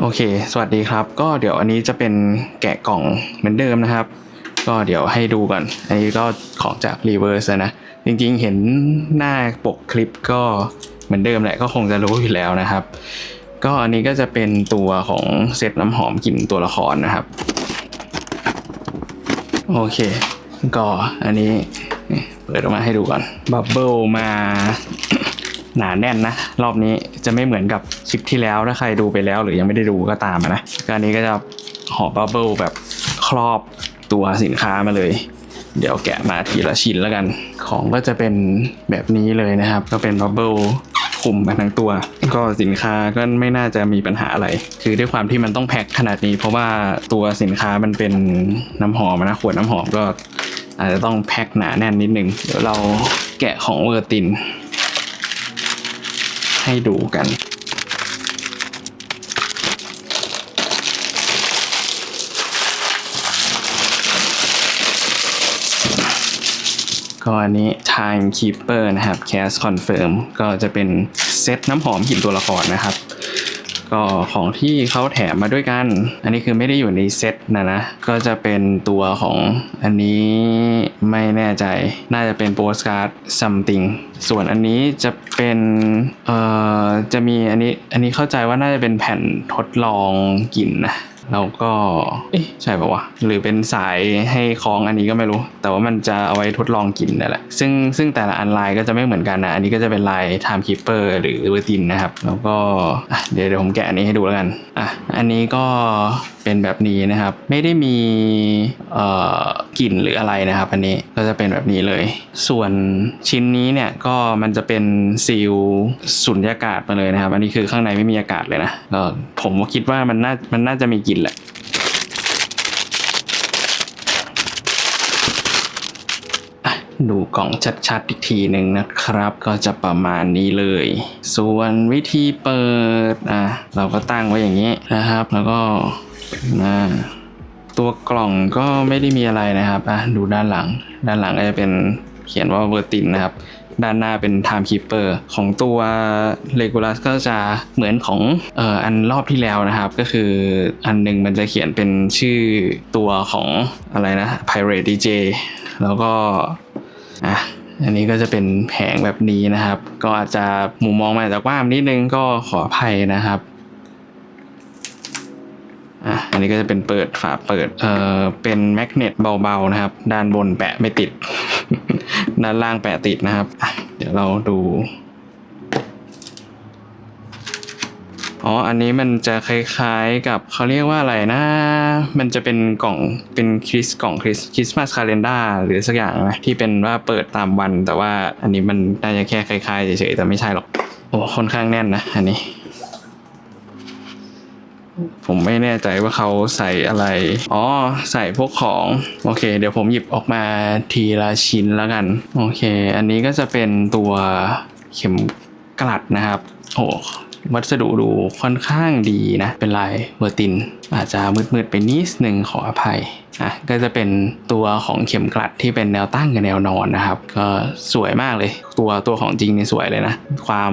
โอเค สวัสดีครับ ก็เดี๋ยวอันนี้จะเป็นแกะกล่องเหมือนเดิมนะครับ ก็เดี๋ยวให้ดูก่อน อันนี้ก็ของจาก Reverse นะ จริงๆ เห็นหน้าปกคลิปก็เหมือนเดิมแหละ ก็คงจะรู้อยู่แล้วนะครับ ก็อันนี้ก็จะเป็นตัวของเซตน้ำหอมกลิ่นตัวละครนะครับ โอเค ก็อันนี้เปิดออกมาให้ดูก่อน บับเบิลมา หนาแน่นนะ รอบนี้จะไม่เหมือนกับคลิปที่แล้วถ้าใครดูไปแล้ว หรือยังไม่ได้ดูก็ตามนะก็อันนี้ก็จะห่อบับเบิลแบบครอบตัวสินค้ามาเลย เดี๋ยวแกะมาทีละชิ้นแล้วกัน ของก็จะเป็นแบบนี้เลยนะครับ ก็เป็นบับเบิลคุมมาทั้งตัว ก็สินค้าก็ไม่น่าจะมีปัญหาอะไร คือด้วยความที่มันต้องแพ็คขนาดนี้ เพราะว่าตัวสินค้ามันเป็นน้ำหอมนะขวดน้ำหอมก็อาจจะต้องแพ็คหนาแน่นนิดนึง เดี๋ยวเราแกะของเวอร์ติน ให้ดูกัน ก็อันนี้ Time Keeper นะครับ Cast Confirm ก็จะเป็นเซตน้ำหอมกลิ่นตัวละครนะครับก็ของที่เขาแถมมาด้วยกัน อันนี้คือไม่ได้อยู่ในเซตนะนะ ก็จะเป็นตัวของอันนี้ไม่แน่ใจ น่าจะเป็นโปสการ์ด something ส่วนอันนี้จะเป็นเอ่อ จะมีอันนี้ อันนี้เข้าใจว่าน่าจะเป็นแผ่นทดลองกลิ่นนะแล้วก็ เอ๊ะใช่ป่าวะ หรือเป็นสายให้คล้องอันนี้ก็ไม่รู้ แต่ว่ามันจะเอาไว้ทดลองกินนั่นแหละ ซึ่งซึ่งแต่ละอันลายก็จะไม่เหมือนกันนะ อันนี้ก็จะเป็นลาย Time Keeper หรือเวอร์ตินนะครับ แล้วก็เดี๋ยวเดี๋ยวผมแกะอันนี้ให้ดูแล้วกัน อะ อันนี้ก็ เป็นแบบนี้นะครับ ไม่ได้มีกลิ่นหรืออะไรนะครับ อันนี้ก็จะเป็นแบบนี้เลย ส่วนชิ้นนี้เนี่ยก็มันจะเป็นซีลสุญญากาศมาเลยนะครับ อันนี้คือข้างในไม่มีอากาศเลยนะก็ผมคิดว่ามันน่ามันน่าจะมีกลิ่นแหละดูกล่องชัดๆอีกทีหนึ่งนะครับ ก็จะประมาณนี้เลย ส่วนวิธีเปิดอะเราก็ตั้งไว้อย่างนี้นะครับ แล้วก็ อ่าตัวกล่องก็ไม่ได้มีอะไรนะครับอะดูด้านหลัง ด้านหลังก็จะเป็นเขียนว่าเวอร์ตินนะครับ ด้านหน้าเป็น Time Keeper ของตัว Regulus ก็จะเหมือนของเอ่ออันรอบที่แล้วนะครับ ก็คืออันหนึงมันจะเขียนเป็นชื่อตัวของอะไรนะ Pirate DJ แล้วก็อะอันนี้ก็จะเป็นแผงแบบนี้นะครับ ก็อาจจะมุมมองมาจจะกว้างนิดนึงก็ขออภัยนะครับ อะอันนี้ก็จะเป็นเปิดฝาเปิดเอ่อเป็นแมกเนตเบาๆนะครับ ด้านบนแปะไม่ติด ด้านล่างแปะติดนะครับเดี๋ยวเราดูอ๋อ อันนี้มันจะคล้ายๆกับเขาเรียกว่าอะไรนะ มันจะเป็นกล่องเป็นคริสกล่องคริสคริสต์มาสคาเลนดาหรือสักอย่างนะที่เป็นว่าเปิดตามวัน แต่ว่าอันนี้มันน่าจะแค่คล้ายๆเฉยๆแต่ไม่ใช่หรอก โอ้ค่อนข้างแน่นนะ อันนี้ ผมไม่แน่ใจว่าเขาใส่อะไร อ๋อ ใส่พวกของ โอเค เดี๋ยวผมหยิบออกมาทีละชิ้นแล้วกัน โอเค อันนี้ก็จะเป็นตัวเข็มกลัดนะครับ โอ้วัสดุดูค่อนข้างดีนะ เป็นลายเวอร์ติน อาจจะมืดๆไปนิดนึงขออภัยอะก็จะเป็นตัวของเข็มกลัดที่เป็นแนวตั้งกับแนวนอนนะครับ ก็สวยมากเลย ตัวตัวของจริงนี่สวยเลยนะ ความ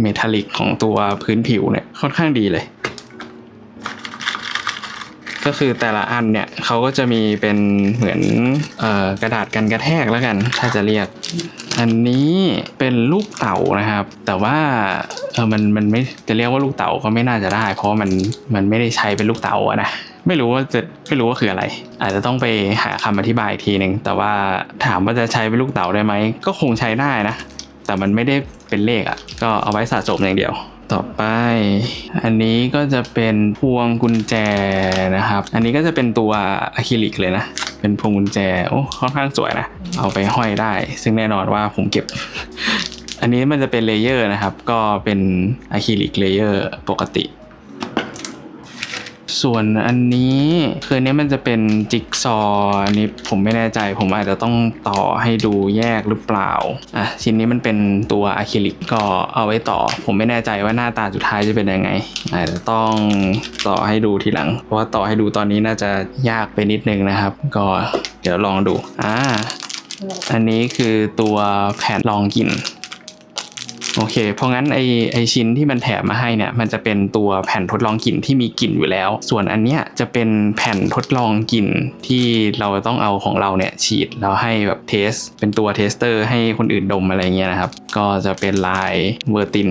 เมทัลลิกของตัวพื้นผิวเนี่ยค่อนข้างดีเลย ก็คือแต่ละอันเนี่ยเขาก็จะมีเป็นเหมือนออกระดาษกันกระแทกแล้วกัน ถ้าจะเรียก อันนี้เป็นลูกเต๋านะครับ แต่ว่าเออมันมันไม่จะเรียกว่าลูกเต๋าก็ไม่น่าจะได้ เพราะมันมันไม่ได้ใช้เป็นลูกเต๋าอะนะไม่รู้ว่าจะไม่รู้ว่าคืออะไร อาจจะต้องไปหาคำอธิบายอีกทีหนึ่งแต่ว่าถามว่าจะใช้เป็นลูกเต๋าได้ไหมก็คงใช้ได้นะ แต่มันไม่ได้เป็นเลขอะ่ะก็เอาไว้สะสมอย่างเดียว ต่อไป อันนี้ก็จะเป็นพวงกุญแจนะครับ อันนี้ก็จะเป็นตัวอะคริลิกเลยนะ เป็นพวงกุญแจ โอ้ค่อนข้างสวยนะ เอาไปห้อยได้ ซึ่งแน่นอนว่าผมเก็บ อันนี้มันจะเป็นเลเยอร์นะครับ ก็เป็นอะคริลิกเลเยอร์ปกติ ส่วนอันนี้คือนนี้มันจะเป็นจิ๊กซอว์อันนี้ผมไม่แน่ใจ ผมอาจจะต้องต่อให้ดูแยกหรือเปล่าอะชิ้นนี้มันเป็นตัวอะคริลิกก็เอาไว้ต่อ ผมไม่แน่ใจว่าหน้าตาสุดท้ายจะเป็นยังไงอาจจะต้องต่อให้ดูทีหลัง เพราะว่าต่อให้ดูตอนนี้น่าจะยากไปนิดนึงนะครับ ก็เดี๋ยวลองดูอ่าอันนี้คือตัวแผ่นรองกลิ่น โอเค เพราะงั้นไอไอชิ้นที่มันแถมมาให้เนี่ย มันจะเป็นตัวแผ่นทดลองกลิ่นที่มีกลิ่นอยู่แล้ว ส่วนอันเนี้ยจะเป็นแผ่นทดลองกลิ่นที่เราต้องเอาของเราเนี่ยฉีดแล้วให้แบบเทส เป็นตัวเทสเตอร์ให้คนอื่นดมอะไรเงี้ยนะครับ ก็จะเป็นลายเวอร์ติน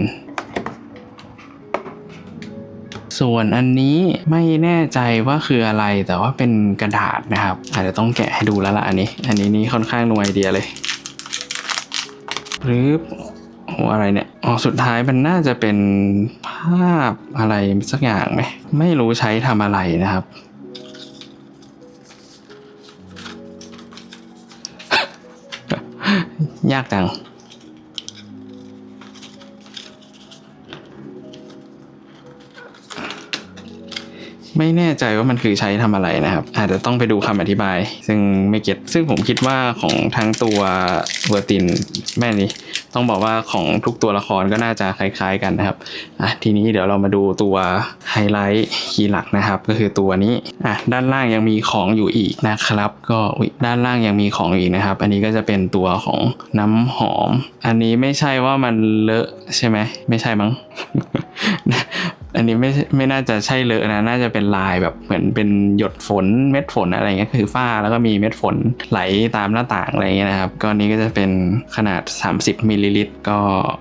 ส่วนอันนี้ไม่แน่ใจว่าคืออะไรแต่ว่าเป็นกระดาษนะครับ อาจจะต้องแกะให้ดูแล้วล่ะอันนี้ อันนี้นี่ค่อนข้างนูไอเดียเลยหรือ โอ้อะไรเนี่ยอ๋อสุดท้ายมันน่าจะเป็นภาพอะไรสักอย่างไหมไม่รู้ใช้ทำอะไรนะครับ ยากจัง ไม่แน่ใจว่ามันคือใช้ทำอะไรนะครับ อาจจะต้องไปดูคำอธิบาย ซึ่งไม่เก็ตซึ่งผมคิดว่าของทั้งตัวเวอร์ตินแม่นี้ ต้องบอกว่าของทุกตัวละครก็น่าจะคล้ายๆกันนะครับอะทีนี้เดี๋ยวเรามาดูตัวไฮไลท์คีย์หลักนะครับ ก็คือตัวนี้อะด้านล่างยังมีของอยู่อีกนะครับ ก็อุ๊ยด้านล่างยังมีของอีกนะครับ อันนี้ก็จะเป็นตัวของน้ำหอม อันนี้ไม่ใช่ว่ามันเลอะใช่ไหมไม่ใช่มั้ง อันนี้ไม่ไม่น่าจะใช่เลอะนะ น่าจะเป็นลายแบบเหมือนเป็นหยดฝนเม็ดฝนอะไรเงี้ยคือฝ้าแล้วก็มีเม็ดฝนไหลตามหน้าต่างอะไรเงี้ยนะครับก็อันนี้ก็จะเป็นขนาด 30มิลลิลิตรก็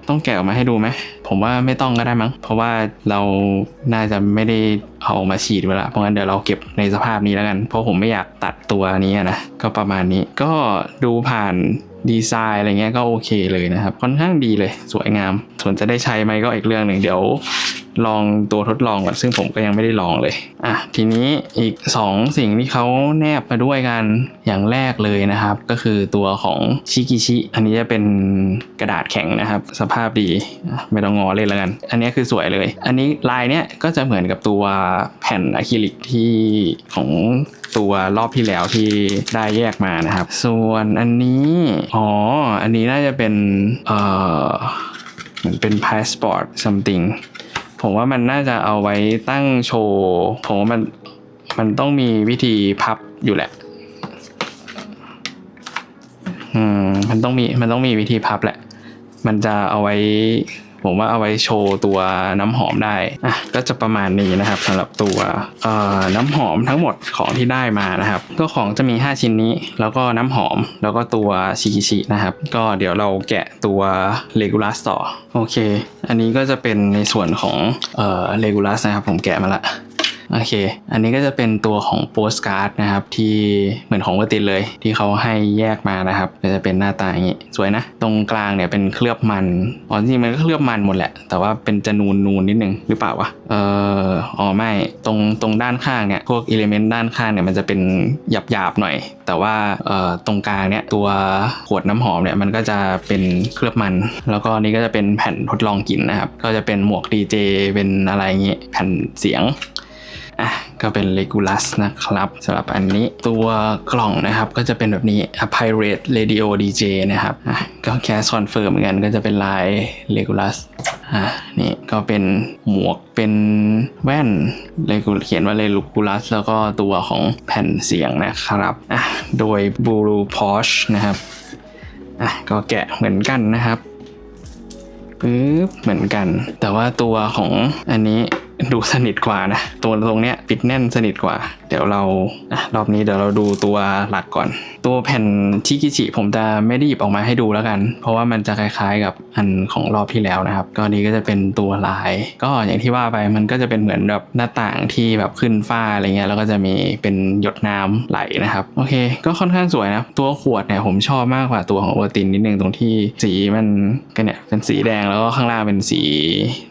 ต้องแกะออกมาให้ดูไหมผมว่าไม่ต้องก็ได้มั้ง เพราะว่าเราน่าจะไม่ได้เอาออกมาฉีดเวลาเพราะงั้นเดี๋ยวเราเก็บในสภาพนี้แล้วกัน เพราะผมไม่อยากตัดตัวนี้นะก็ประมาณนี้ก็ดูผ่านดีไซน์อะไรเงี้ยก็โอเคเลยนะครับ ค่อนข้างดีเลย สวยงาม ส่วนจะได้ใช้ไหมก็อีกเรื่องหนึ่งเดี๋ยว ลองตัวทดลองก่อนซึ่งผมก็ยังไม่ได้ลองเลยอะทีนี้อีก 2 สิ่งที่เขาแนบมาด้วยกันอย่างแรกเลยนะครับ ก็คือตัวของชิกิชิอันนี้จะเป็นกระดาษแข็งนะครับ สภาพดีไม่ต้องงอเล่นแล้วกัน อันนี้คือสวยเลย อันนี้ลายเนี้ยก็จะเหมือนกับตัวแผ่นอะคริลิกที่ของตัวรอบที่แล้วที่ได้แยกมานะครับ ส่วนอันนี้อ๋ออันนี้น่าจะเป็นเอ่อเหมือนเป็น passport something ผมว่ามันน่าจะเอาไว้ตั้งโชว์ ผมว่ามันมันต้องมีวิธีพับอยู่แหละ อืม มันต้องมีมันต้องมีวิธีพับแหละ มันจะเอาไว้ ผมว่าเอาไว้โชว์ตัวน้ำหอมได้อะก็จะประมาณนี้นะครับสำหรับตัวน้ำหอมทั้งหมดของที่ได้มานะครับ ก็ของจะมี 5 ชิ้นนี้ แล้วก็น้ำหอม แล้วก็ตัวชิคิชินะครับ ก็เดี๋ยวเราแกะตัวเลกูลัสต่อ โอเค อันนี้ก็จะเป็นในส่วนของเลกูลัสนะครับ ผมแกะมาละ โอเค อันนี้ก็จะเป็นตัวของโปสการ์ดนะครับ ที่เหมือนของวตินเลย ที่เขาให้แยกมานะครับก็จะเป็นหน้าตาอย่างนี้สวยนะ ตรงกลางเนี่ยเป็นเคลือบมันอ๋อจริงมันก็เคลือบมันหมดแหละ แต่ว่าเป็นจะนูนนูนนิดนึงหรือเปล่าวะเอออ๋อไม่ตรงตรงด้านข้างเนี่ยพวกอิเลเมนต์ด้านข้างเนี่ยมันจะเป็นหยาบหยาบหน่อย แต่ว่าเอ่อตรงกลางเนี่ยตัวขวดน้ำหอมเนี่ยมันก็จะเป็นเคลือบมัน แล้วก็นี่ก็จะเป็นแผ่นทดลองกลิ่นนะครับ ก็จะเป็นหมวกดีเจเป็นอะไรอย่างงี้แผ่นเสียง ก็เป็น Regulus นะครับสำหรับอันนี้ตัวกล่องนะครับก็จะเป็นแบบนี้ Pirate Radio DJ นะครับก็แคสคอนเฟิร์มเหมือนกันก็จะเป็นลาย Regulus อะนี่ก็เป็นหมวกเป็นแว่น Regulus เขียนว่า Regulus แล้วก็ตัวของแผ่นเสียงนะครับอะโดย Blue p o r c h นะครับอะก็แกะเหมือนกันนะครับปึ๊บเหมือนกัน แต่ว่าตัวของอันนี้ ดูสนิทกว่านะ ตัวตรงเนี้ยปิดแน่นสนิทกว่า เดี๋ยวเราอะรอบนี้เดี๋ยวเราดูตัวหลักก่อน ตัวแผ่นชิกิจิผมจะไม่ได้หยิบออกมาให้ดูแล้วกัน เพราะว่ามันจะคล้ายๆกับอันของรอบที่แล้วนะครับ ก็นี้ก็จะเป็นตัวลาย ก็อย่างที่ว่าไปมันก็จะเป็นเหมือนแบบหน้าต่างที่แบบขึ้นฝ้าอะไรเงี้ยแล้วก็จะมีเป็นหยดน้ำไหลนะครับโอเค ก็ค่อนข้างสวยนะตัวขวดเนี่ยผมชอบมากกว่าตัวของโอตินนิดนึงตรงที่สีมันก็เนี่ยเป็นสีแดงแล้วก็ข้างล่างเป็นสี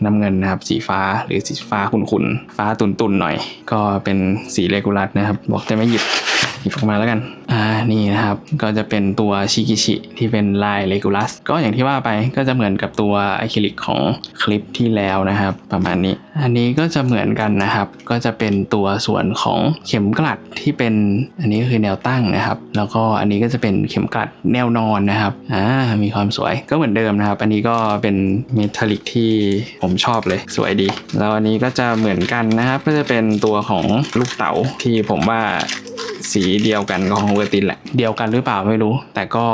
น้ำเงินนะครับสีฟ้าหรือสีฟ้าฟ้าขุ่นๆ ฟ้าตุ่นๆ หน่อย ก็เป็นสีเลกูลัสนะครับ บอกจะไม่หยิบ หยิบออกมาแล้วกัน อ่า นี่นะครับ ก็จะเป็นตัวชิกิชิที่เป็นลายเลกูลัส ก็อย่างที่ว่าไปก็จะเหมือนกับตัวอะคริลิกของคลิปที่แล้วนะครับ ประมาณนี้ อันนี้ก็จะเหมือนกันนะครับ ก็จะเป็นตัวส่วนของเข็มกลัดที่เป็นอันนี้ก็คือแนวตั้งนะครับ แล้วก็อันนี้ก็จะเป็นเข็มกลัดแนวนอนนะครับ อ่า มีความสวย ก็เหมือนเดิมนะครับ อันนี้ก็เป็นเมทัลลิกที่ผมชอบเลย สวยดี แล้วอันนี้ก็จะเหมือนกันนะครับ ก็จะเป็นตัวของลูกเต๋าที่ผมว่า สีเดียวกันกับของเวอร์ตินแหละ เดียวกันหรือเปล่าไม่รู้ แต่ก็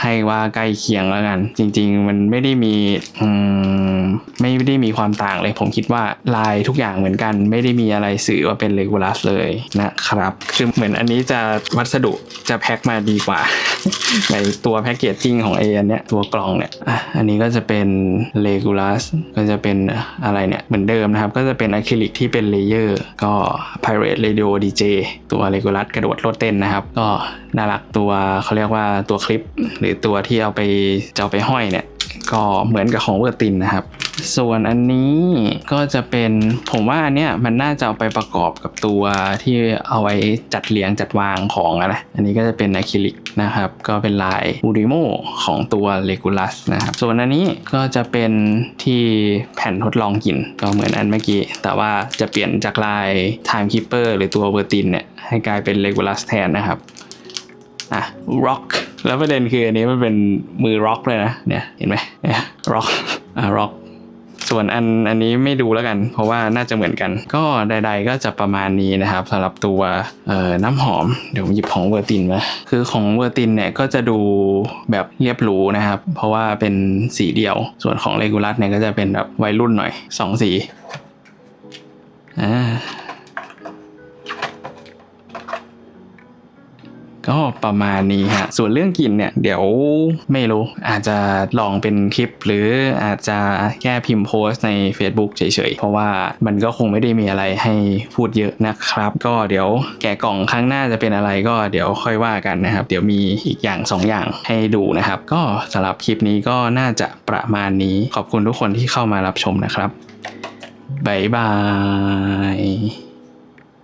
ให้ว่าใกล้เคียงแล้วกัน จริง ๆ มันไม่ได้มีอืม ไม่ได้มีความต่างเลย ผมคิดว่าลายทุกอย่างเหมือนกัน ไม่ได้มีอะไรสื่อว่าเป็นเลกูลัสเลยนะครับคือเหมือนอันนี้จะวัสดุจะแพ็คมาดีกว่า ในตัวแพ็กเกจจิ้งของ A อันเนี้ยตัวกล่องเนี่ยอันนี้ก็จะเป็นเลกูลัสก็จะเป็นอะไรเนี่ยเหมือนเดิมนะครับ ก็จะเป็นอะคริลิกที่เป็นเลเยอร์ก็ Pirate Radio DJ ตัวเลกูลัสกระโดดโลดเต้นนะครับ ก็น่ารักตัวเขาเรียกว่าตัวคลิป หรือตัวที่เอาไปจะเอาไปห้อยเนี่ยก็เหมือนกับของเวอร์ตินนะครับ ส่วนอันนี้ก็จะเป็นผมว่าอันเนี้ยมันน่าจะเอาไปประกอบกับตัวที่เอาไว้จัดเรียงจัดวางของนะอันนี้ก็จะเป็นอะคริลิกนะครับ ก็เป็นลายอูริโมของตัวเลกูลัสนะครับส่วนอันนี้ก็จะเป็นที่แผ่นทดลองหินก็เหมือนอันเมื่อกี้ แต่ว่าจะเปลี่ยนจากลาย Time Keeper หรือตัวเวอร์ตินเนี่ยให้กลายเป็นเลกูลัสแทนนะครับอะ rock แล้วประเด็นคืออันนี้มันเป็นมือ rock เลยนะเนี่ยเห็นไหมเนี่ย rock อะ rock ส่วนอันอันนี้ไม่ดูแล้วกัน เพราะว่าน่าจะเหมือนกัน ก็ใด ๆ ก็จะประมาณนี้นะครับสำหรับตัวเอ่อน้ำหอมเดี๋ยวผมหยิบของเวอร์ตินมาคือของเวอร์ตินเนี่ยก็จะดูแบบเรียบหรูนะครับ เพราะว่าเป็นสีเดียว ส่วนของเลกูลัสเนี่ยก็จะเป็นแบบวัยรุ่นหน่อยสองสีอ่า ก็ประมาณนี้ฮะ ส่วนเรื่องกลิ่นเนี่ย เดี๋ยวไม่รู้ อาจจะลองเป็นคลิป หรืออาจจะแค่พิมพ์โพสต์ใน Facebook เฉยๆ เพราะว่ามันก็คงไม่ได้มีอะไรให้พูดเยอะนะครับ ก็เดี๋ยวแกะกล่องครั้งหน้าจะเป็นอะไรก็เดี๋ยวค่อยว่ากันนะครับ เดี๋ยวมีอีกอย่างสองอย่างให้ดูนะครับ ก็สำหรับคลิปนี้ก็น่าจะประมาณนี้ ขอบคุณทุกคนที่เข้ามารับชมนะครับบ๊ายบาย